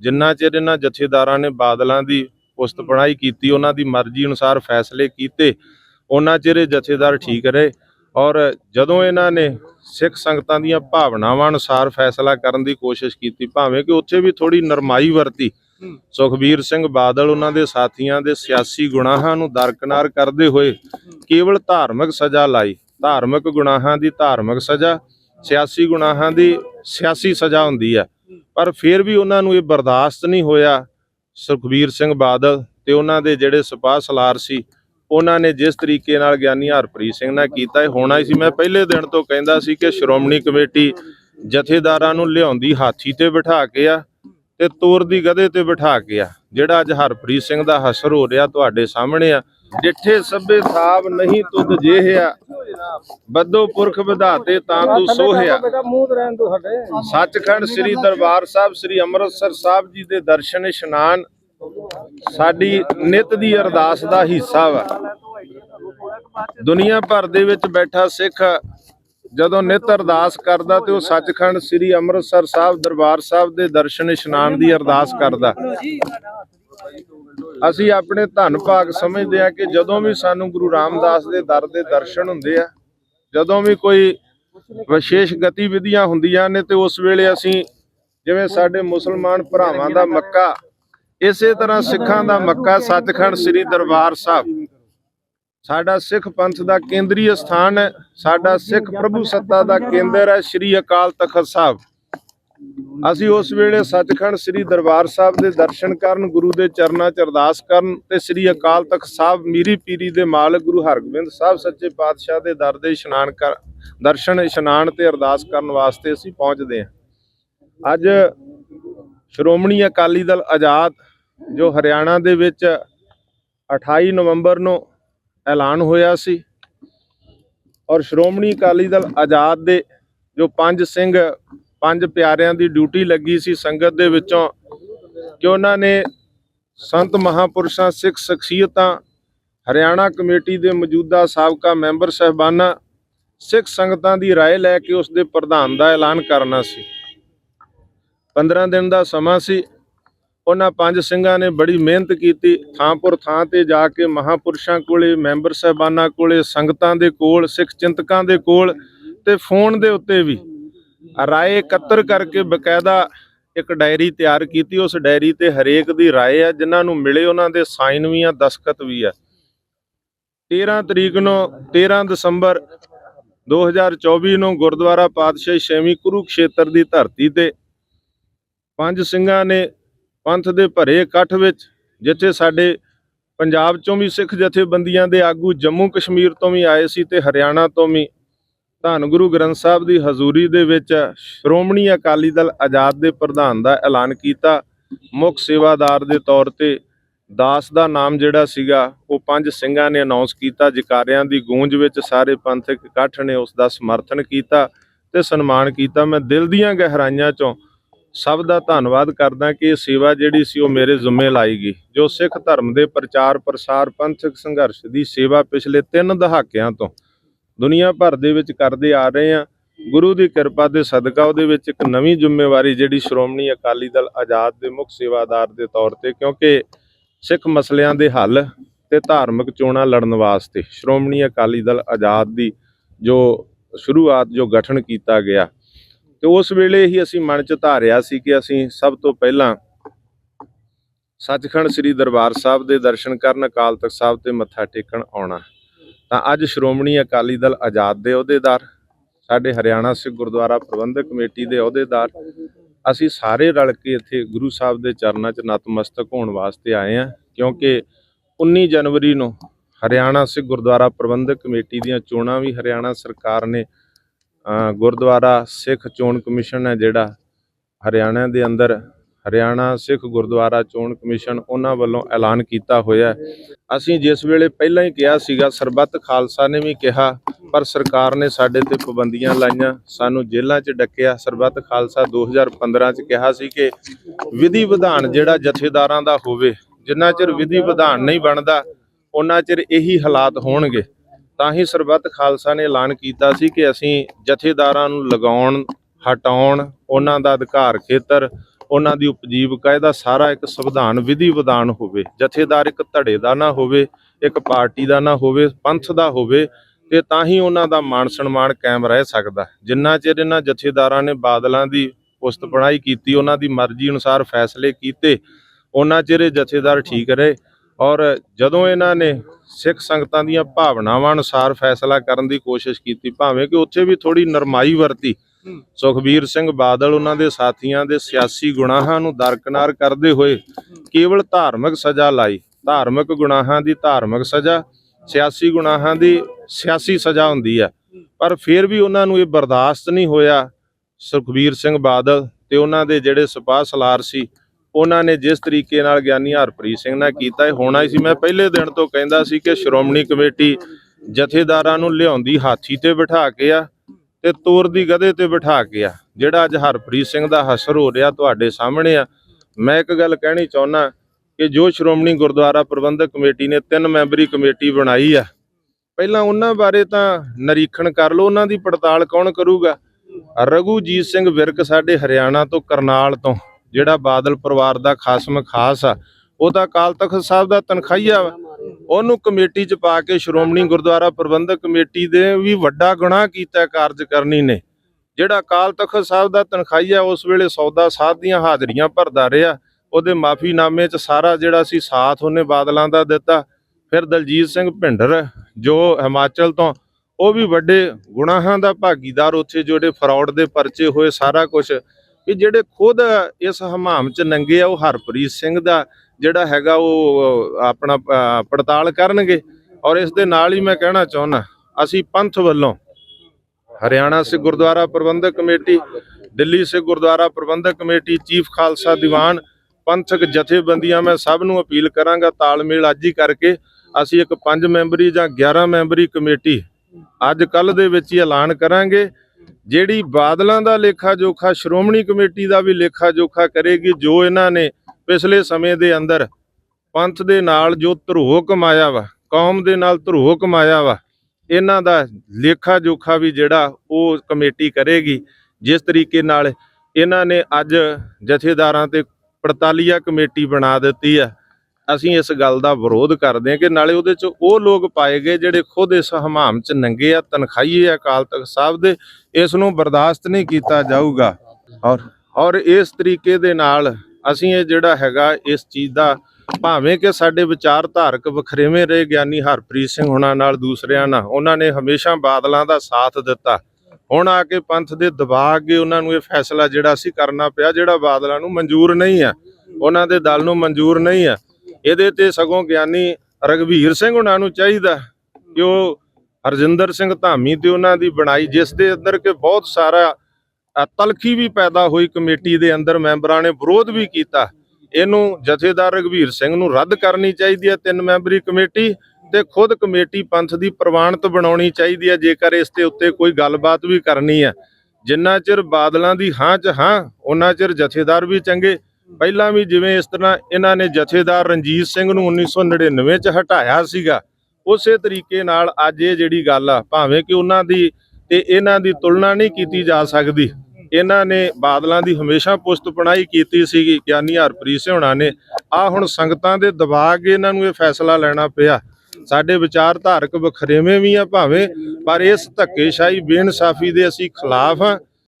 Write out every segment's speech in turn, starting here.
ਜਿੰਨਾ ਚਿਰ ਇਹਨਾਂ ਜਥੇਦਾਰਾਂ ਨੇ ਬਾਦਲਾਂ ਦੀ ਪੁਸਤ ਪੜਾਈ ਕੀਤੀ ਉਹਨਾਂ ਦੀ ਮਰਜ਼ੀ ਅਨੁਸਾਰ ਫੈਸਲੇ ਕੀਤੇ ਉਹਨਾਂ ਚਿਰ ਇਹ ਜਥੇਦਾਰ ਠੀਕ ਰਹੇ। ਔਰ ਜਦੋਂ ਇਹਨਾਂ ਨੇ ਸਿੱਖ ਸੰਗਤਾਂ ਦੀਆਂ ਭਾਵਨਾਵਾਂ ਅਨੁਸਾਰ ਫੈਸਲਾ ਕਰਨ ਦੀ ਕੋਸ਼ਿਸ਼ ਕੀਤੀ ਭਾਵੇਂ ਕਿ ਉੱਥੇ ਵੀ ਥੋੜੀ ਨਰਮਾਈ ਵਰਤੀ ਸੁਖਬੀਰ ਸਿੰਘ ਬਾਦਲ ਉਹਨਾਂ ਦੇ ਸਾਥੀਆਂ ਦੇ ਸਿਆਸੀ ਗੁਨਾਹਾਂ ਨੂੰ ਦਰਕਨਾਰ ਕਰਦੇ ਹੋਏ ਕੇਵਲ ਧਾਰਮਿਕ ਸਜ਼ਾ ਲਾਈ ਧਾਰਮਿਕ ਗੁਨਾਹਾਂ ਦੀ ਧਾਰਮਿਕ ਸਜ਼ਾ ਸਿਆਸੀ ਗੁਨਾਹਾਂ ਦੀ ਸਿਆਸੀ ਸਜ਼ਾ ਹੁੰਦੀ ਹੈ। ਪਰ ਫਿਰ ਵੀ ਉਹਨਾਂ ਨੂੰ ਇਹ ਬਰਦਾਸ਼ਤ ਨਹੀਂ ਹੋਇਆ। ਸੁਖਬੀਰ ਸਿੰਘ ਬਾਦਲ ਤੇ ਉਹਨਾਂ ਦੇ ਜਿਹੜੇ ਸਿਪਾਹ ਸਲਾਰ ਸੀ, ਉਹਨਾਂ ਨੇ ਜਿਸ ਤਰੀਕੇ ਨਾਲ ਗਿਆਨੀ ਹਰਪ੍ਰੀਤ ਸਿੰਘ ਨਾਲ ਕੀਤਾ, ਇਹ ਹੋਣਾ ਹੀ ਸੀ। ਮੈਂ ਪਹਿਲੇ ਦਿਨ ਤੋਂ ਕਹਿੰਦਾ ਸੀ ਕਿ ਸ਼੍ਰੋਮਣੀ ਕਮੇਟੀ ਜਥੇਦਾਰਾਂ ਨੂੰ ਲਿਆਉਂਦੀ ਹਾਥੀ ਤੇ ਬਿਠਾ ਕੇ ਆ ਤੇ ਤੋਰ ਦੀ ਗਧੇ ਤੇ ਬਿਠਾ ਕੇ ਆ। ਜਿਹੜਾ ਅੱਜ ਹਰਪ੍ਰੀਤ ਸਿੰਘ ਦਾ ਹਸਰ ਹੋ ਰਿਹਾ ਤੁਹਾਡੇ ਸਾਹਮਣੇ ਆ ਡਿੱਠੇ ਸਭੇ ਥਾਬ ਨਹੀਂ ਤੁਧ ਜਿਹਿਆ। ਬੱਦੋ ਪੁਰਖ ਵਿਧਾਤੇ ਤਾਂ ਤੂੰ ਸੋਹਿਆ। ਸੱਚਖੰਡ ਸ੍ਰੀ ਦਰਬਾਰ ਸਾਹਿਬ ਸ੍ਰੀ ਅੰਮ੍ਰਿਤਸਰ ਸਾਹਿਬ ਜੀ ਦੇ ਦਰਸ਼ਨ ਇਸ਼ਨਾਨ ਸਾਡੀ ਨਿਤ ਦੀ ਅਰਦਾਸ ਦਾ ਹਿੱਸਾ ਵਾ। ਦੁਨੀਆ ਭਰ ਦੇ ਵਿੱਚ ਬੈਠਾ ਸਿੱਖ ਜਦੋਂ ਨਿਤ ਅਰਦਾਸ ਕਰਦਾ ਤੇ ਉਹ ਸੱਚਖੰਡ ਸ੍ਰੀ ਅੰਮ੍ਰਿਤਸਰ ਸਾਹਿਬ ਦਰਬਾਰ ਸਾਹਿਬ ਦੇ ਦਰਸ਼ਨ ਇਸ਼ਨਾਨ ਦੀ ਅਰਦਾਸ ਕਰਦਾ। ਅਸੀਂ ਆਪਣੇ ਧੰਨ ਭਾਗ ਸਮਝਦੇ ਆ ਕਿ ਜਦੋਂ ਵੀ ਸਾਨੂੰ ਗੁਰੂ ਰਾਮਦਾਸ ਦੇ ਦਰ ਦੇ ਦਰਸ਼ਨ ਹੁੰਦੇ ਆ, ਜਦੋਂ ਵੀ ਕੋਈ ਵਿਸ਼ੇਸ਼ ਗਤੀਵਿਧੀਆਂ ਹੁੰਦੀਆਂ ਨੇ ਤੇ ਉਸ ਵੇਲੇ ਅਸੀਂ ਜਿਵੇਂ ਸਾਡੇ ਮੁਸਲਮਾਨ ਭਰਾਵਾਂ ਦਾ ਮੱਕਾ, ਇਸੇ ਤਰ੍ਹਾਂ ਸਿੱਖਾਂ ਦਾ ਮੱਕਾ ਸੱਚਖੰਡ ਸ੍ਰੀ ਦਰਬਾਰ ਸਾਹਿਬ। ਸਾਡਾ ਸਿੱਖ ਪੰਥ ਦਾ ਕੇਂਦਰੀ ਸਥਾਨ ਹੈ, ਸਾਡਾ ਸਿੱਖ ਪ੍ਰਭੂ ਸੱਤਾ ਦਾ ਕੇਂਦਰ ਹੈ ਸ੍ਰੀ ਅਕਾਲ ਤਖਤ ਸਾਹਿਬ। ਅਸੀਂ ਉਸ ਵੇਲੇ ਸੱਚਖੰਡ ਸ੍ਰੀ ਦਰਬਾਰ ਸਾਹਿਬ ਦੇ ਦਰਸ਼ਨ ਕਰਨ, ਗੁਰੂ ਦੇ ਚਰਨਾਂ 'ਚ ਅਰਦਾਸ ਕਰਨ ਤੇ ਸ੍ਰੀ ਅਕਾਲ ਤਖਤ ਸਾਹਿਬ ਮੀਰੀ ਪੀਰੀ ਦੇ ਮਾਲਕ ਗੁਰੂ ਹਰਗੋਬਿੰਦ ਸਾਹਿਬ ਸੱਚੇ ਪਾਤਸ਼ਾਹ ਦੇ ਦਰ ਦੇ ਇਸ਼ਨਾਨ ਕਰ, ਦਰਸ਼ਨ, ਇਸ਼ਨਾਨ ਤੇ ਅਰਦਾਸ ਕਰਨ ਵਾਸਤੇ ਅਸੀਂ ਪਹੁੰਚਦੇ ਹਾਂ। ਅੱਜ ਸ਼੍ਰੋਮਣੀ ਅਕਾਲੀ ਦਲ ਆਜ਼ਾਦ, ਜੋ ਹਰਿਆਣਾ ਦੇ ਵਿੱਚ 28 ਨਵੰਬਰ ਨੂੰ ਐਲਾਨ ਹੋਇਆ ਸੀ ਔਰ ਸ਼੍ਰੋਮਣੀ ਅਕਾਲੀ ਦਲ ਆਜ਼ਾਦ ਦੇ ਜੋ ਪੰਜ ਸਿੰਘ ਪੰਜ ਪਿਆਰਿਆਂ ਦੀ ਡਿਊਟੀ ਲੱਗੀ ਸੀ ਸੰਗਤ ਦੇ ਵਿੱਚੋਂ ਕਿ ਉਹਨਾਂ ਨੇ ਸੰਤ ਮਹਾਪੁਰਸ਼ਾਂ ਸਿੱਖ ਸ਼ਖਸੀਅਤਾਂ ਹਰਿਆਣਾ ਕਮੇਟੀ ਦੇ ਮੌਜੂਦਾ ਸਾਬਕਾ ਮੈਂਬਰ ਸਹਿਬਾਨਾਂ ਸਿੱਖ ਸੰਗਤਾਂ ਦੀ رائے ਲੈ ਕੇ ਉਸ ਦੇ ਪ੍ਰਧਾਨ ਦਾ ਐਲਾਨ ਕਰਨਾ ਸੀ 15 ਦਿਨ ਦਾ ਸਮਾਂ ਸੀ ਉਹਨਾਂ ਪੰਜ ਸਿੰਘਾਂ ਨੇ ਬੜੀ ਮਿਹਨਤ ਕੀਤੀ ਥਾਂਪੁਰ ਥਾਂ ਤੇ ਜਾ ਕੇ ਮਹਾਪੁਰਸ਼ਾਂ ਕੋਲੇ ਮੈਂਬਰ ਸਹਿਬਾਨਾਂ ਕੋਲੇ ਸੰਗਤਾਂ ਦੇ ਕੋਲ ਸਿੱਖ ਚਿੰਤਕਾਂ ਦੇ ਕੋਲ ਤੇ ਫੋਨ ਦੇ ਉੱਤੇ ਵੀ ਰਾਏ ਇਕੱਤਰ ਕਰਕੇ ਬਕਾਇਦਾ ਇੱਕ ਡਾਇਰੀ ਤਿਆਰ ਕੀਤੀ। ਉਸ ਡਾਇਰੀ ਤੇ ਹਰੇਕ ਦੀ ਰਾਏ ਆ, ਜਿਨ੍ਹਾਂ ਨੂੰ ਮਿਲੇ ਉਹਨਾਂ ਦੇ ਸਾਈਨ ਵੀ ਆ, ਦਸਖਤ ਵੀ ਆ। 13 ਤਰੀਕ ਨੂੰ 13 ਦਸੰਬਰ 2024 ਨੂੰ ਗੁਰਦੁਆਰਾ ਪਾਤਸ਼ਾਹੀ ਛੇਵੀਂ ਕੁਰੂਕਸ਼ੇਤਰ ਦੀ ਧਰਤੀ ਤੇ ਪੰਜ ਸਿੰਘਾਂ ਨੇ ਪੰਥ ਦੇ ਭਰੇ ਇਕੱਠ ਵਿੱਚ, ਜਿੱਥੇ ਸਾਡੇ ਪੰਜਾਬ ਚੋਂ ਵੀ ਸਿੱਖ ਜਥੇਬੰਦੀਆਂ ਦੇ ਆਗੂ ਜੰਮੂ ਕਸ਼ਮੀਰ ਤੋਂ ਵੀ ਆਏ ਸੀ ਤੇ ਹਰਿਆਣਾ ਤੋਂ ਵੀ ਧੰਨ ਗੁਰੂ ਗ੍ਰੰਥ ਸਾਹਿਬ ਦੀ ਹਜ਼ੂਰੀ ਦੇ ਵਿੱਚ ਸ਼੍ਰੋਮਣੀ ਅਕਾਲੀ ਦਲ ਆਜ਼ਾਦ ਦੇ ਪ੍ਰਧਾਨ ਦਾ ਐਲਾਨ ਕੀਤਾ। ਮੁੱਖ ਸੇਵਾਦਾਰ ਦੇ ਤੌਰ ਤੇ ਦਾਸ ਦਾ ਨਾਮ ਜਿਹੜਾ ਸੀਗਾ, ਉਹ ਪੰਜ ਸਿੰਘਾਂ ਨੇ ਅਨਾਉਂਸ ਕੀਤਾ। ਜਕਾਰਿਆਂ ਦੀ ਗੂੰਜ ਵਿੱਚ ਸਾਰੇ ਪੰਥਕ ਇਕੱਠ ਨੇ ਉਸ ਦਾ ਸਮਰਥਨ ਕੀਤਾ ਤੇ ਸਨਮਾਨ ਕੀਤਾ। ਮੈਂ ਦਿਲ ਦੀਆਂ ਗਹਿਰਾਈਆਂ ਚੋਂ ਸਭ ਦਾ ਧੰਨਵਾਦ ਕਰਦਾ ਕਿ ਇਹ ਸੇਵਾ ਜਿਹੜੀ ਸੀ, ਉਹ ਮੇਰੇ ਜ਼ਿੰਮੇ ਲਾਈ ਗਈ। ਜੋ ਸਿੱਖ ਧਰਮ ਦੇ ਪ੍ਰਚਾਰ ਪ੍ਰਸਾਰ ਪੰਥਕ ਸੰਘਰਸ਼ ਦੀ ਸੇਵਾ ਪਿਛਲੇ 3 ਦਹਾਕਿਆਂ ਤੋਂ ਦੁਨੀਆ ਭਰ ਦੇ ਵਿੱਚ ਕਰਦੇ ਆ ਰਹੇ ਆ ਗੁਰੂ ਦੀ ਕਿਰਪਾ ਦੇ ਸਦਕਾ ਉਹਦੇ ਵਿੱਚ ਇੱਕ ਨਵੀਂ ਜ਼ਿੰਮੇਵਾਰੀ ਜਿਹੜੀ ਸ਼੍ਰੋਮਣੀ ਅਕਾਲੀ ਦਲ ਆਜ਼ਾਦ ਦੇ ਮੁੱਖ ਸੇਵਾਦਾਰ ਦੇ ਤੌਰ ਤੇ, ਕਿਉਂਕਿ ਸਿੱਖ ਮਸਲਿਆਂ ਦੇ ਹੱਲ ਤੇ ਧਾਰਮਿਕ ਚੋਣਾਂ ਲੜਨ ਵਾਸਤੇ ਸ਼੍ਰੋਮਣੀ ਅਕਾਲੀ ਦਲ ਆਜ਼ਾਦ ਦੀ ਜੋ ਸ਼ੁਰੂਆਤ, ਜੋ ਗਠਨ ਕੀਤਾ ਗਿਆ। ਤੇ ਉਸ ਵੇਲੇ ਹੀ ਅਸੀਂ ਮਨ ਚ ਧਾਰਿਆ ਸੀ ਕਿ ਅਸੀਂ ਸਭ ਤੋਂ ਪਹਿਲਾਂ ਸੱਚਖੰਡ ਸ੍ਰੀ ਦਰਬਾਰ ਸਾਹਿਬ ਦੇ ਦਰਸ਼ਨ ਕਰਨ, ਅਕਾਲ ਤਖਤ ਸਾਹਿਬ ਤੇ ਮੱਥਾ ਟੇਕਣ ਆਉਣਾ। ਤਾਂ ਅੱਜ ਸ਼੍ਰੋਮਣੀ ਅਕਾਲੀ ਦਲ ਆਜ਼ਾਦ ਦੇ ਅਹੁਦੇਦਾਰ, ਸਾਡੇ ਹਰਿਆਣਾ ਸਿੱਖ ਗੁਰਦੁਆਰਾ ਪ੍ਰਬੰਧਕ ਕਮੇਟੀ ਦੇ ਅਹੁਦੇਦਾਰ, ਅਸੀਂ ਸਾਰੇ ਰਲ ਕੇ ਇੱਥੇ ਗੁਰੂ ਸਾਹਿਬ ਦੇ ਚਰਨਾਂ 'ਚ ਨਤਮਸਤਕ ਹੋਣ ਵਾਸਤੇ ਆਏ ਹਾਂ, ਕਿਉਂਕਿ 19 ਜਨਵਰੀ ਨੂੰ ਹਰਿਆਣਾ ਸਿੱਖ ਗੁਰਦੁਆਰਾ ਪ੍ਰਬੰਧਕ ਕਮੇਟੀ ਦੀਆਂ ਚੋਣਾਂ ਵੀ ਹਰਿਆਣਾ ਸਰਕਾਰ ਨੇ ਗੁਰਦੁਆਰਾ ਸਿੱਖ ਚੋਣ ਕਮਿਸ਼ਨ ਹੈ ਜਿਹੜਾ ਹਰਿਆਣਾ ਦੇ ਅੰਦਰ ਹਰਿਆਣਾ ਸਿੱਖ ਗੁਰਦੁਆਰਾ ਚੋਣ ਕਮਿਸ਼ਨ ਉਹਨਾਂ ਵੱਲੋਂ ਐਲਾਨ ਕੀਤਾ ਹੋਇਆ ਅਸੀਂ ਜਿਸ ਵੇਲੇ ਪਹਿਲਾਂ ਹੀ ਕਿਹਾ ਸੀਗਾ, ਸਰਬੱਤ ਖਾਲਸਾ ਨੇ ਵੀ ਕਿਹਾ, ਪਰ ਸਰਕਾਰ ਨੇ ਸਾਡੇ ਤੇ ਪਾਬੰਦੀਆਂ ਲਾਈਆਂ, ਸਾਨੂੰ ਜੇਲ੍ਹਾਂ 'ਚ ਡੱਕਿਆ। ਸਰਬੱਤ ਖਾਲਸਾ 2015 'ਚ ਕਿਹਾ ਸੀ ਕਿ ਵਿਧੀ ਵਿਧਾਨ ਜਿਹੜਾ ਜਥੇਦਾਰਾਂ ਦਾ ਹੋਵੇ, ਜਿੰਨਾ ਚਿਰ ਵਿਧੀ ਵਿਧਾਨ ਨਹੀਂ ਬਣਦਾ, ਉਹਨਾਂ ਚਿਰ ਇਹੀ ਹਾਲਾਤ ਹੋਣਗੇ। ਤਾਂ ਹੀ ਸਰਬੱਤ ਖਾਲਸਾ ਨੇ ਐਲਾਨ ਕੀਤਾ ਸੀ ਕਿ ਅਸੀਂ ਜਥੇਦਾਰਾਂ ਨੂੰ ਲਗਾਉਣ, ਹਟਾਉਣ, ਉਹਨਾਂ ਦਾ ਅਧਿਕਾਰ ਖੇਤਰ ਉਹਨਾਂ ਦੀ ਉਪਜੀਵਕਾ ਇਹਦਾ ਸਾਰਾ ਇੱਕ ਸੰਵਿਧਾਨ ਵਿਧੀ ਵਿਧਾਨ ਹੋਵੇ, ਜਥੇਦਾਰ ਇੱਕ ਧੜੇ ਦਾ ਨਾ ਹੋਵੇ, ਇੱਕ ਪਾਰਟੀ ਦਾ ਨਾ ਹੋਵੇ, ਪੰਥ ਦਾ ਹੋਵੇ, ਤੇ ਤਾਂ ਹੀ ਉਹਨਾਂ ਦਾ ਮਾਣ ਸਨਮਾਨ ਕਾਇਮ ਰਹਿ ਸਕਦਾ ਜਿੰਨਾ ਚਿਰ ਇਹਨਾਂ ਜਥੇਦਾਰਾਂ ਨੇ ਬਾਦਲਾਂ ਦੀ ਉਸਤ ਪੜਾਈ ਕੀਤੀ, ਉਹਨਾਂ ਦੀ ਮਰਜ਼ੀ ਅਨੁਸਾਰ ਫੈਸਲੇ ਕੀਤੇ, ਉਹਨਾਂ ਚਿਰ ਇਹ ਜਥੇਦਾਰ ਠੀਕ ਰਹੇ ਔਰ ਜਦੋਂ ਇਹਨਾਂ ਨੇ ਸਿੱਖ ਸੰਗਤਾਂ ਦੀਆਂ ਭਾਵਨਾਵਾਂ ਅਨੁਸਾਰ ਫੈਸਲਾ ਕਰਨ ਦੀ ਕੋਸ਼ਿਸ਼ ਕੀਤੀ, ਭਾਵੇਂ ਕਿ ਉੱਥੇ ਵੀ ਥੋੜੀ ਨਰਮਾਈ ਵਰਤੀ ਸੁਖਬੀਰ ਸਿੰਘ ਬਾਦਲ ਉਹਨਾਂ ਦੇ ਸਾਥੀਆਂ ਦੇ ਸਿਆਸੀ ਗੁਨਾਹਾਂ ਨੂੰ ਦਰਕਨਾਰ ਕਰਦੇ ਹੋਏ ਕੇਵਲ ਧਾਰਮਿਕ ਸਜ਼ਾ ਲਾਈ। ਧਾਰਮਿਕ ਗੁਨਾਹਾਂ ਦੀ ਧਾਰਮਿਕ ਸਜ਼ਾ ਸਿਆਸੀ ਗੁਨਾਹਾਂ ਦੀ ਸਿਆਸੀ ਸਜ਼ਾ ਹੁੰਦੀ ਹੈ। ਪਰ ਫਿਰ ਵੀ ਉਹਨਾਂ ਨੂੰ ਇਹ ਬਰਦਾਸ਼ਤ ਨਹੀਂ ਹੋਇਆ ਸੁਖਬੀਰ ਸਿੰਘ ਬਾਦਲ ਤੇ ਉਹਨਾਂ ਦੇ ਜਿਹੜੇ ਸਿਪਾਹ ਸਲਾਰ ਸੀ ਉਹਨਾਂ ਨੇ ਜਿਸ ਤਰੀਕੇ ਨਾਲ ਗਿਆਨੀ ਹਰਪ੍ਰੀਤ ਸਿੰਘ ਨਾਲ ਕੀਤਾ ਇਹ ਹੋਣਾ ਹੀ ਸੀ। ਮੈਂ ਪਹਿਲੇ ਦਿਨ ਤੋਂ ਕਹਿੰਦਾ ਸੀ ਕਿ ਸ਼੍ਰੋਮਣੀ ਕਮੇਟੀ ਜਥੇਦਾਰਾਂ ਨੂੰ ਲਿਆਉਂਦੀ ਹਾਥੀ ਤੇ ਬਿਠਾ ਕੇ ਆ ਤੇ ਤੋਰ ਦੀ ਗਧੇ ਤੇ ਬਿਠਾ ਕੇ ਆ। ਜਿਹੜਾ ਅੱਜ ਹਰਪ੍ਰੀਤ ਸਿੰਘ ਦਾ ਹਸਰ ਹੋ ਰਿਹਾ ਤੁਹਾਡੇ ਸਾਹਮਣੇ ਆ, ਮੈਂ ਇੱਕ ਗੱਲ ਕਹਿਣੀ ਚਾਹੁੰਦਾ ਕਿ ਜੋ ਸ਼੍ਰੋਮਣੀ ਗੁਰਦੁਆਰਾ ਪ੍ਰਬੰਧਕ ਕਮੇਟੀ ਨੇ ਤਿੰਨ ਮੈਂਬਰੀ ਕਮੇਟੀ ਬਣਾਈ ਆ, ਪਹਿਲਾਂ ਉਹਨਾਂ ਬਾਰੇ ਤਾਂ ਨਿਰੀਖਣ ਕਰ ਲਓ, ਉਹਨਾਂ ਦੀ ਪੜਤਾਲ ਕੌਣ ਕਰੂਗਾ? ਰਘੂਜੀਤ ਸਿੰਘ ਵਿਰਕ ਸਾਡੇ ਹਰਿਆਣਾ ਤੋਂ ਕਰਨਾਲ ਤੋਂ, ਜਿਹੜਾ ਬਾਦਲ ਪਰਿਵਾਰ ਦਾ ਖਾਸਮ ਖਾਸ ਆ, ਉਹ ਤਾਂ ਅਕਾਲ ਤਖਤ ਸਾਹਿਬ ਦਾ ਤਨਖਾਹੀਆ ਵਾ। ਉਹਨੂੰ ਕਮੇਟੀ 'ਚ ਪਾ ਕੇ ਸ਼੍ਰੋਮਣੀ ਗੁਰਦੁਆਰਾ ਪ੍ਰਬੰਧਕ ਕਮੇਟੀ ਦੇ ਵੀ ਵੱਡਾ ਗੁਨਾਹ ਕੀਤਾ ਕਾਰਜ ਕਰਨੀ ਨੇ। ਜਿਹੜਾ ਅਕਾਲ ਤਖਤ ਸਾਹਿਬ ਦਾ ਤਨਖਾਹੀਆ ਉਸ ਵੇਲੇ ਸੌਦਾ ਸਾਧ ਦੀਆਂ ਹਾਜ਼ਰੀਆਂ ਭਰਦਾ ਰਿਹਾ। ਉਹਦੇ ਮਾਫੀਨਾਮੇ 'ਚ ਸਾਰਾ ਜਿਹੜਾ ਸੀ ਸਾਥ ਉਹਨੇ ਬਾਦਲਾਂ ਦਾ ਦਿੱਤਾ। ਫਿਰ ਦਲਜੀਤ ਸਿੰਘ ਭਿੰਡਰ, ਜੋ ਹਿਮਾਚਲ ਤੋਂ, ਉਹ ਵੀ ਵੱਡੇ ਗੁਨਾਹਾਂ ਦਾ ਭਾਗੀਦਾਰ ਉੱਥੇ ਜਿਹੜੇ ਫਰਾਡ ਦੇ ਪਰਚੇ ਹੋਏ ਸਾਰਾ ਕੁਝ ਵੀ ਜਿਹੜੇ ਖੁਦ ਇਸ ਹਮਾਮ 'ਚ ਨੰਗੇ ਆ, ਉਹ ਹਰਪ੍ਰੀਤ ਸਿੰਘ ਦਾ ਜਿਹੜਾ ਹੈਗਾ ਉਹ ਆਪਣਾ ਪੜਤਾਲ ਕਰਨਗੇ। ਔਰ ਇਸ ਦੇ ਨਾਲ ਹੀ ਮੈਂ ਕਹਿਣਾ ਚਾਹੁੰਦਾ, ਅਸੀਂ ਪੰਥ ਵੱਲੋਂ Haryana Sikh Gurdwara Prabandhak committee, Delhi Sikh Gurdwara Prabandhak committee, chief Khalsa Diwan, ਪੰਥਕ ਜਥੇਬੰਦੀਆਂ, ਮੈਂ ਸਭ ਨੂੰ ਅਪੀਲ ਕਰਾਂਗਾ ਤਾਲਮੇਲ ਅੱਜ ਹੀ ਕਰਕੇ ਅਸੀਂ ਇੱਕ 5 ਮੈਂਬਰੀ ਜਾਂ 11 ਮੈਂਬਰੀ ਕਮੇਟੀ ਅੱਜ ਕੱਲ ਦੇ ਵਿੱਚ ਹੀ ਐਲਾਨ ਕਰਾਂਗੇ। ਜਿਹੜੀ ਬਾਦਲਾਂ ਦਾ ਲੇਖਾ ਜੋਖਾ ਸ਼੍ਰੋਮਣੀ ਕਮੇਟੀ ਦਾ ਵੀ ਲੇਖਾ ਜੋਖਾ ਕਰੇਗੀ, ਜੋ ਇਹਨਾਂ ਨੇ ਪਿਛਲੇ ਸਮੇਂ ਦੇ ਅੰਦਰ ਪੰਥ ਦੇ ਨਾਲ ਜੋ ਧਰੋਹ ਕਮਾਇਆ ਵਾ, ਕੌਮ ਦੇ ਨਾਲ ਧਰੋਹ ਕਮਾਇਆ ਵਾ, ਇਹਨਾਂ ਦਾ ਲੇਖਾ ਜੋਖਾ ਵੀ ਜਿਹੜਾ ਉਹ ਕਮੇਟੀ ਕਰੇਗੀ। ਜਿਸ ਤਰੀਕੇ ਨਾਲ ਇਹਨਾਂ ਨੇ ਅੱਜ ਜਥੇਦਾਰਾਂ ਤੇ ਪੜਤਾਲੀਆ ਕਮੇਟੀ ਬਣਾ ਦਿੱਤੀ ਆ। ਅਸੀਂ ਇਸ ਗੱਲ ਦਾ ਵਿਰੋਧ ਕਰਦੇ ਹਾਂ ਕਿ ਨਾਲੇ ਉਹਦੇ ਚ ਉਹ ਲੋਕ ਪਾਏ ਗਏ ਜਿਹੜੇ ਖੁਦ ਇਸ ਹਮਾਮ ਚ ਨੰਗੇ ਆ ਤਨਖਾਹੀਏ ਆ, ਅਕਾਲ ਤਖਤ ਸਾਹਿਬ ਦੇ, ਇਸ ਨੂੰ ਬਰਦਾਸ਼ਤ ਨਹੀਂ ਕੀਤਾ ਜਾਊਗਾ। ਔਰ ਔਰ ਇਸ ਤਰੀਕੇ ਦੇ ਨਾਲ ਅਸੀਂ ਇਹ ਜਿਹੜਾ ਹੈਗਾ ਇਸ ਚੀਜ਼ ਦਾ ਭਾਵੇਂ ਕਿ ਸਾਡੇ ਵਿਚਾਰਧਾਰਕ ਵਖਰੇਵੇਂ ਰਹੇ ਗਿਆਨੀ ਹਰਪ੍ਰੀਤ ਸਿੰਘ ਹੁਣਾਂ ਨਾਲ, ਦੂਸਰਿਆਂ ਨਾਲ, ਉਹਨਾਂ ਨੇ ਹਮੇਸ਼ਾ ਬਾਦਲਾਂ ਦਾ ਸਾਥ ਦਿੱਤਾ। ਹੁਣ ਆ ਕੇ ਪੰਥ ਦੇ ਦਬਾਅ ਅੱਗੇ ਉਹਨਾਂ ਨੂੰ ਇਹ ਫੈਸਲਾ ਜਿਹੜਾ ਸੀ ਕਰਨਾ ਪਿਆ, ਜਿਹੜਾ ਬਾਦਲਾਂ ਨੂੰ ਮਨਜ਼ੂਰ ਨਹੀਂ ਆ, ਉਹਨਾਂ ਦੇ ਦਲ ਨੂੰ ਮਨਜ਼ੂਰ ਨਹੀਂ ਆ, ਇਹਦੇ ਤੇ ਸਗੋਂ ਗਿਆਨੀ ਰਗਵੀਰ ਸਿੰਘ ਉਹਨਾਂ ਨੂੰ ਚਾਹੀਦਾ ਕਿ ਉਹ ਹਰਜਿੰਦਰ ਸਿੰਘ ਧਾਮੀ ਤੇ ਉਹਨਾਂ ਦੀ ਬਣਾਈ, ਜਿਸ ਦੇ ਅੰਦਰ ਕਿ ਬਹੁਤ ਸਾਰਾ ਤਲਖੀ ਵੀ ਪੈਦਾ ਹੋਈ ਕਮੇਟੀ ਦੇ ਅੰਦਰ ਮੈਂਬਰਾਂ ਨੇ ਵਿਰੋਧ ਵੀ ਕੀਤਾ। ਇਹਨੂੰ ਜਥੇਦਾਰ ਰਗਵੀਰ ਸਿੰਘ ਨੂੰ ਰੱਦ ਕਰਨੀ ਚਾਹੀਦੀ ਹੈ, ਤਿੰਨ ਮੈਂਬਰੀ ਕਮੇਟੀ ਤੇ ਖੁਦ ਕਮੇਟੀ ਪੰਥ ਦੀ ਪ੍ਰਵਾਨਤ ਬਣਾਉਣੀ ਚਾਹੀਦੀ ਹੈ, ਜੇਕਰ ਇਸ ਤੇ ਉੱਤੇ ਕੋਈ ਗੱਲਬਾਤ ਵੀ ਕਰਨੀ ਹੈ। ਜਿੰਨਾ ਚਿਰ ਬਾਦਲਾਂ ਦੀ ਹਾਂ ਚ ਹਾਂ ਉਹਨਾਂ ਚਿਰ ਜਥੇਦਾਰ ਵੀ ਚੰਗੇ। ਪਹਿਲਾਂ ਵੀ ਜਿਵੇਂ ਇਸ ਤਰ੍ਹਾਂ ਇਹਨਾਂ ਨੇ ਜਥੇਦਾਰ ਰਣਜੀਤ ਸਿੰਘ ਨੂੰ 1999 ਚ ਹਟਾਇਆ ਸੀਗਾ, ਉਸੇ ਤਰੀਕੇ ਨਾਲ ਅੱਜ ਇਹ ਜਿਹੜੀ ਗੱਲ ਆ, ਭਾਵੇਂ ਕਿ ਉਹਨਾਂ ਦੀ ਤੇ ਇਹਨਾਂ ਦੀ ਤੁਲਨਾ ਨਹੀਂ ਕੀਤੀ ਜਾ ਸਕਦੀ। ਇਹਨਾਂ ਨੇ ਬਾਦਲਾਂ ਦੀ ਹਮੇਸ਼ਾ ਪੁਸਤ ਪਣਾਈ ਕੀਤੀ ਸੀਗੀ ਗਿਆਨੀ ਹਰਪ੍ਰੀਤ ਸਿੰਘ ਹੋਣਾ ਨੇ। ਆ ਹੁਣ ਸੰਗਤਾਂ ਦੇ ਦਬਾਅ ਅੱਗੇ ਇਹਨਾਂ ਨੂੰ ਇਹ ਫੈਸਲਾ ਲੈਣਾ ਪਿਆ। ਸਾਡੇ ਵਿਚਾਰ ਧਾਰਕ ਵਖਰੇਵੇਂ ਵੀ ਆ ਭਾਵੇਂ ਪਰ ਇਸ ਧੱਕੇਸ਼ਾਹੀ ਬੇਇਨਸਾਫੀ ਦੇ ਅਸੀਂ ਖਿਲਾਫ ਆ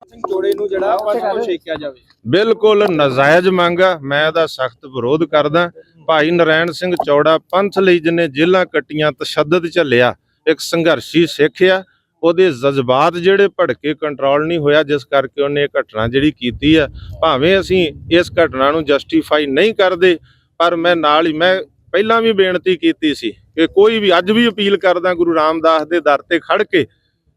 ਸਿੰਘ ਜੋੜੇ ਨੂੰ ਜਿਹੜਾ ਪੰਜ ਤੋਂ ਛੇਕਿਆ ਜਾਵੇ। ਬਿਲਕੁਲ ਨਜਾਇਜ਼ ਮੰਗ ਆ ਮੈਂ ਇਹਦਾ ਸਖਤ ਵਿਰੋਧ ਕਰਦਾ। ਭਾਈ ਨਰੈਣ ਸਿੰਘ ਚੌੜਾ ਪੰਥ ਲਈ ਜਿਹਨੇ ਜੇਲ੍ਹਾਂ ਕੱਟੀਆਂ ਤਸ਼ੱਦਦ ਝੱਲਿਆ ਇੱਕ ਸੰਘਰਸ਼ੀ ਸਿੱਖ ਆ। ਉਹਦੇ ਜਜ਼ਬਾਤ ਜਿਹੜੇ ਭੜਕੇ ਕੰਟਰੋਲ ਨਹੀਂ ਹੋਇਆ, ਜਿਸ ਕਰਕੇ ਉਹਨੇ ਇਹ ਘਟਨਾ ਜਿਹੜੀ ਕੀਤੀ ਆ, ਭਾਵੇਂ ਅਸੀਂ ਇਸ ਘਟਨਾ ਨੂੰ ਜਸਟੀਫਾਈ ਨਹੀਂ ਕਰਦੇ, ਪਰ ਮੈਂ ਨਾਲ ਹੀ, ਮੈਂ ਪਹਿਲਾਂ ਵੀ ਬੇਨਤੀ ਕੀਤੀ ਸੀ ਕਿ ਕੋਈ ਵੀ, ਅੱਜ ਵੀ ਅਪੀਲ ਕਰਦਾ ਗੁਰੂ ਰਾਮਦਾਸ ਦੇ ਦਰ ਤੇ ਖੜ ਕੇ,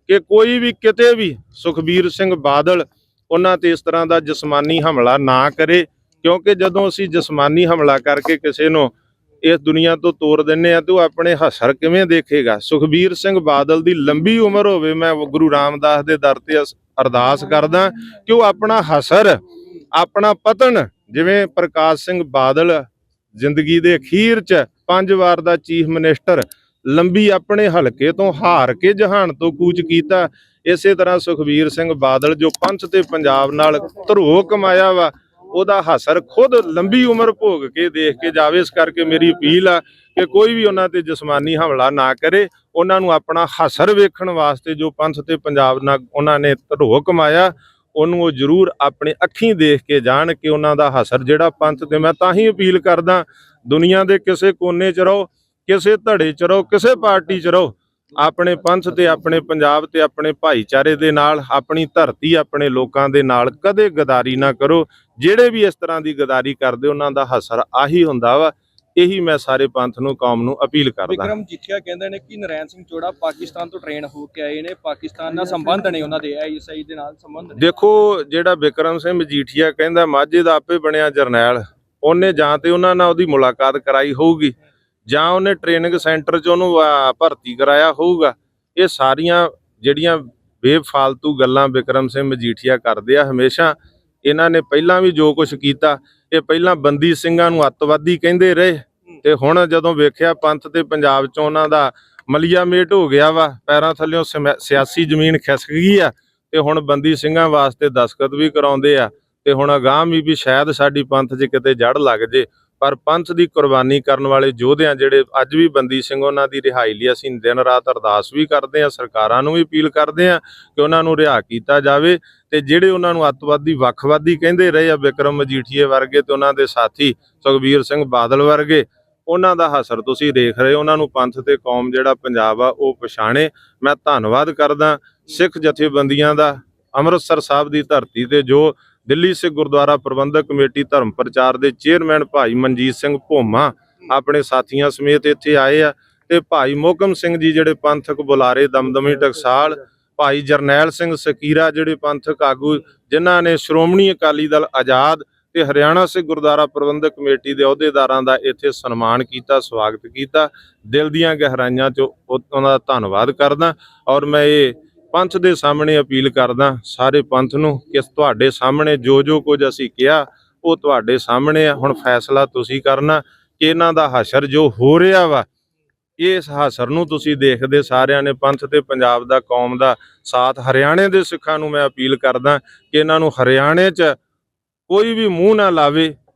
ਕਿ ਕੋਈ ਵੀ ਕਿਤੇ ਵੀ ਸੁਖਬੀਰ ਸਿੰਘ ਬਾਦਲ ਉਹਨਾਂ ਤੇ ਇਸ ਤਰ੍ਹਾਂ ਦਾ ਜਿਸਮਾਨੀ ਹਮਲਾ ਨਾ ਕਰੇ, ਕਿਉਂਕਿ ਜਦੋਂ ਅਸੀਂ ਜਿਸਮਾਨੀ ਹਮਲਾ ਕਰਕੇ ਕਿਸੇ ਨੂੰ ਇਸ ਦੁਨੀਆ ਤੋਂ ਤੋਰ ਦਿੰਨੇ ਆ, ਤੇ ਉਹ ਆਪਣੇ ਹਸਰ ਕਿਵੇਂ ਦੇਖੇਗਾ? ਸੁਖਬੀਰ ਸਿੰਘ ਬਾਦਲ ਦੀ ਲੰਬੀ ਉਮਰ ਹੋਵੇ, ਮੈਂ ਗੁਰੂ ਰਾਮਦਾਸ ਦੇ ਦਰ ਤੇ ਅਸ- ਅਰਦਾਸ ਕਰਦਾ ਕਿ ਉਹ ਆਪਣਾ ਹਸਰ, ਆਪਣਾ ਪਤਨ, ਜਿਵੇਂ ਪ੍ਰਕਾਸ਼ ਸਿੰਘ ਬਾਦਲ ਜ਼ਿੰਦਗੀ ਦੇ ਅਖੀਰ 'ਚ ਪੰਜ ਵਾਰ ਦਾ ਚੀਫ ਮਿਨਿਸਟਰ, ਲੰਬੀ ਆਪਣੇ ਹਲਕੇ ਤੋਂ ਹਾਰ ਕੇ ਜਹਾਨ ਤੋਂ ਕੂਚ ਕੀਤਾ। ਇਸੇ ਤਰ੍ਹਾਂ ਸੁਖਬੀਰ ਸਿੰਘ ਬਾਦਲ ਜੋ ਪੰਥ ਤੇ ਪੰਜਾਬ ਨਾਲ ਧਰੋ ਕਮਾਇਆ ਵਾ ਉਹਦਾ ਹਸਰ ਖੁਦ ਲੰਬੀ ਉਮਰ ਭੋਗ ਕੇ ਦੇਖ ਕੇ ਜਾਵੇ, ਇਸ ਕਰਕੇ ਮੇਰੀ ਅਪੀਲ ਆ ਕਿ ਕੋਈ ਵੀ ਉਹਨਾਂ ਤੇ ਜਿਸਮਾਨੀ ਹਮਲਾ ਨਾ ਕਰੇ। ਉਹਨਾਂ ਨੂੰ ਆਪਣਾ ਹਸਰ ਵੇਖਣ ਵਾਸਤੇ ਜੋ ਪੰਥ ਤੇ ਪੰਜਾਬ ਨਾਲ ਉਹਨਾਂ ਨੇ ਧਰੋਹ ਕਮਾਇਆ, ਉਹਨੂੰ ਉਹ ਜ਼ਰੂਰ ਆਪਣੇ ਅੱਖੀਂ ਦੇਖ ਕੇ ਜਾਣ ਕਿ ਉਹਨਾਂ ਦਾ ਹਸਰ ਜਿਹੜਾ ਪੰਥ ਤੇ। ਮੈਂ ਤਾਂ ਹੀ ਅਪੀਲ ਕਰਦਾ, ਦੁਨੀਆ ਦੇ ਕਿਸੇ ਕੋਨੇ 'ਚ ਰਹੋ, ਕਿਸੇ ਧੜੇ 'ਚ ਰਹੋ, ਕਿਸੇ ਪਾਰਟੀ 'ਚ ਰਹੋ ਆਪਣੇ ਪੰਥ ਤੇ ਆਪਣੇ ਪੰਜਾਬ ਤੇ ਆਪਣੇ ਭਾਈਚਾਰੇ ਦੇ ਨਾਲ ਆਪਣੀ ਧਰਤੀ ਆਪਣੇ ਲੋਕਾਂ ਦੇ ਨਾਲ ਕਦੇ ਗਦਾਰੀ ਨਾ ਕਰੋ। ਜਿਹੜੇ ਵੀ ਇਸ ਤਰ੍ਹਾਂ ਦੀ ਗਦਾਰੀ ਕਰਦੇ ਉਹਨਾਂ ਦਾ ਹਸਰ ਆਹੀ ਹੁੰਦਾ ਵਾ। ਇਹੀ ਮੈਂ ਸਾਰੇ ਪੰਥ ਨੂੰ ਕੌਮ ਨੂੰ ਅਪੀਲ ਕਰਦਾ। ਵਿਕਰਮ ਜਿੱਠਿਆ ਕਹਿੰਦੇ ਨੇ ਕਿ ਨਰੈਣ ਸਿੰਘ ਚੋੜਾ ਪਾਕਿਸਤਾਨ ਤੋਂ ਟ੍ਰੇਨ ਹੋ ਕੇ ਆਏ ਨੇ। ਪਾਕਿਸਤਾਨ ਨਾਲ ਸੰਬੰਧ ਨੇ ਉਹਨਾਂ ਦੇ ਆਈਐਸਆਈ ਦੇ ਨਾਲ ਸੰਬੰਧ ਨੇ। ਦੇਖੋ ਜਿਹੜਾ ਵਿਕਰਮ ਸਿੰਘ ਮਜੀਠੀਆ ਕਹਿੰਦਾ ਮਾਝੇ ਦਾ ਆਪੇ ਬਣਿਆ ਜਰਨੈਲ। ਉਹਨੇ ਜਾਂ ਤੇ ਉਹਨਾਂ ਨਾਲ ਉਹਦੀ ਮੁਲਾਕਾਤ ਕਰਾਈ ਹੋਊਗੀ। ਜਾਂ ਉਹਨੇ ਟ੍ਰੇਨਿੰਗ ਸੈਂਟਰ 'ਚ ਉਹਨੂੰ ਭਰਤੀ ਕਰਾਇਆ ਹੋਊਗਾ ਇਹ ਸਾਰੀਆਂ ਜਿਹੜੀਆਂ ਬੇਫਾਲਤੂ ਗੱਲਾਂ ਵਿਕਰਮ ਸਿੰਘ ਮਜੀਠੀਆ ਕਰਦੇ ਆ ਹਮੇਸ਼ਾ ਇਹਨਾਂ ਨੇ ਪਹਿਲਾਂ ਵੀ ਜੋ ਕੁਝ ਕੀਤਾ ਇਹ ਪਹਿਲਾਂ ਬੰਦੀ ਸਿੰਘਾਂ ਨੂੰ ਅੱਤਵਾਦੀ ਕਹਿੰਦੇ ਰਹੇ ਤੇ ਹੁਣ ਜਦੋਂ ਵੇਖਿਆ ਪੰਥ ਤੇ ਪੰਜਾਬ 'ਚ ਉਹਨਾਂ ਦਾ ਮਲੀਆ ਮੇਟ ਹੋ ਗਿਆ ਵਾ ਪੈਰਾਂ ਸਮੈ- ਸਿਆਸੀ ਜ਼ਮੀਨ ਖਿਸਕ ਗਈ ਆ ਤੇ ਹੁਣ ਬੰਦੀ ਸਿੰਘਾਂ ਵਾਸਤੇ ਦਸਖਤ ਵੀ ਕਰਾਉਂਦੇ ਆ ਤੇ ਹੁਣ ਅਗਾਂਹ ਵੀ ਵੀ ਸ਼ਾਇਦ ਸਾਡੀ ਪੰਥ 'ਚ ਕਿਤੇ ਜੜ ਲੱਗ ਜੇ ਪਰ ਪੰਥ ਦੀ ਕੁਰਬਾਨੀ ਕਰਨ ਵਾਲੇ ਯੋਧਿਆਂ ਜਿਹੜੇ ਅੱਜ ਵੀ ਬੰਦੀ ਸਿੰਘ ਉਹਨਾਂ ਦੀ ਰਿਹਾਈ ਲਈ ਅਸੀਂ ਦਿਨ ਰਾਤ ਅਰਦਾਸ ਵੀ ਕਰਦੇ ਹਾਂ, ਸਰਕਾਰਾਂ ਨੂੰ ਵੀ ਅਪੀਲ ਕਰਦੇ ਹਾਂ ਕਿ ਉਹਨਾਂ ਨੂੰ ਰਿਹਾ ਕੀਤਾ ਜਾਵੇ ਤੇ ਜਿਹੜੇ ਉਹਨਾਂ ਨੂੰ ਅੱਤਵਾਦੀ ਵੱਖਵਾਦੀ ਕਹਿੰਦੇ ਰਹੇ ਆ ਵਿਕਰਮ ਮਜੀਠੀਏ ਵਰਗੇ ਤੇ ਉਹਨਾਂ ਦੇ ਸਾਥੀ ਸੁਖਬੀਰ ਸਿੰਘ ਬਾਦਲ ਵਰਗੇ, ਉਹਨਾਂ ਦਾ ਹਸਰ ਤੁਸੀਂ ਦੇਖ ਰਹੇ ਹੋ, ਉਹਨਾਂ ਨੂੰ ਪੰਥ ਤੇ ਕੌਮ ਜਿਹੜਾ ਪੰਜਾਬ ਆ ਉਹ ਪਛਾਣੇ। ਮੈਂ ਧੰਨਵਾਦ ਕਰਦਾ ਸਿੱਖ ਜਥੇਬੰਦੀਆਂ ਦਾ, ਅੰਮ੍ਰਿਤਸਰ ਸਾਹਿਬ ਦੀ ਧਰਤੀ ਤੇ ਜੋ ਦਿੱਲੀ ਸਿੱਖ ਗੁਰਦੁਆਰਾ ਪ੍ਰਬੰਧਕ ਕਮੇਟੀ ਧਰਮ ਪ੍ਰਚਾਰ ਦੇ ਚੇਅਰਮੈਨ ਭਾਈ ਮਨਜੀਤ ਸਿੰਘ ਭੋਮਾ ਆਪਣੇ ਸਾਥੀਆਂ ਸਮੇਤ ਇੱਥੇ ਆਏ ਆ ਤੇ ਭਾਈ ਮੋਹਕਮ ਸਿੰਘ ਜੀ ਜਿਹੜੇ ਪੰਥਕ ਬੁਲਾਰੇ, ਦਮਦਮੀ ਟਕਸਾਲ, ਭਾਈ ਜਰਨੈਲ ਸਿੰਘ ਸਕੀਰਾ ਜਿਹੜੇ ਪੰਥਕ ਆਗੂ, ਜਿਨ੍ਹਾਂ ਨੇ ਸ਼੍ਰੋਮਣੀ ਅਕਾਲੀ ਦਲ ਆਜ਼ਾਦ ਤੇ ਹਰਿਆਣਾ ਸਿੱਖ ਗੁਰਦੁਆਰਾ ਪ੍ਰਬੰਧਕ ਕਮੇਟੀ ਦੇ ਅਹੁਦੇਦਾਰਾਂ ਦਾ ਇੱਥੇ ਸਨਮਾਨ ਕੀਤਾ, ਸਵਾਗਤ ਕੀਤਾ। ਦਿਲ ਦੀਆਂ ਗਹਿਰਾਈਆਂ 'ਚੋਂ ਉਹਨਾਂ ਦਾ ਧੰਨਵਾਦ ਕਰਦਾ ਔਰ ਮੈਂ ਇਹ ਪੰਥ ਦੇ ਸਾਹਮਣੇ ਅਪੀਲ ਕਰਦਾ ਸਾਰੇ ਪੰਥ ਨੂੰ ਕਿ ਤੁਹਾਡੇ ਸਾਹਮਣੇ ਜੋ ਜੋ ਕੁਝ ਅਸੀਂ ਕਿਹਾ, ਉਹ ਤੁਹਾਡੇ ਸਾਹਮਣੇ ਆ। ਹੁਣ ਫੈਸਲਾ ਤੁਸੀਂ ਕਰਨਾ ਕਿ ਇਹਨਾਂ ਦਾ ਹਸ਼ਰ ਜੋ ਹੋ ਰਿਹਾ ਵਾ, ਇਸ ਹਸਰ ਨੂੰ ਤੁਸੀਂ ਦੇਖਦੇ ਸਾਰਿਆਂ ਨੇ ਪੰਥ ਤੇ ਪੰਜਾਬ ਦਾ, ਕੌਮ ਦਾ, ਸਾਥ ਹਰਿਆਣੇ ਦੇ ਸਿੱਖਾਂ ਨੂੰ ਮੈਂ ਅਪੀਲ ਕਰਦਾ ਕਿ ਇਹਨਾਂ ਨੂੰ ਹਰਿਆਣੇ 'ਚ ਕੋਈ ਵੀ ਮੂੰਹ ਨਾ ਲਾਵੇ।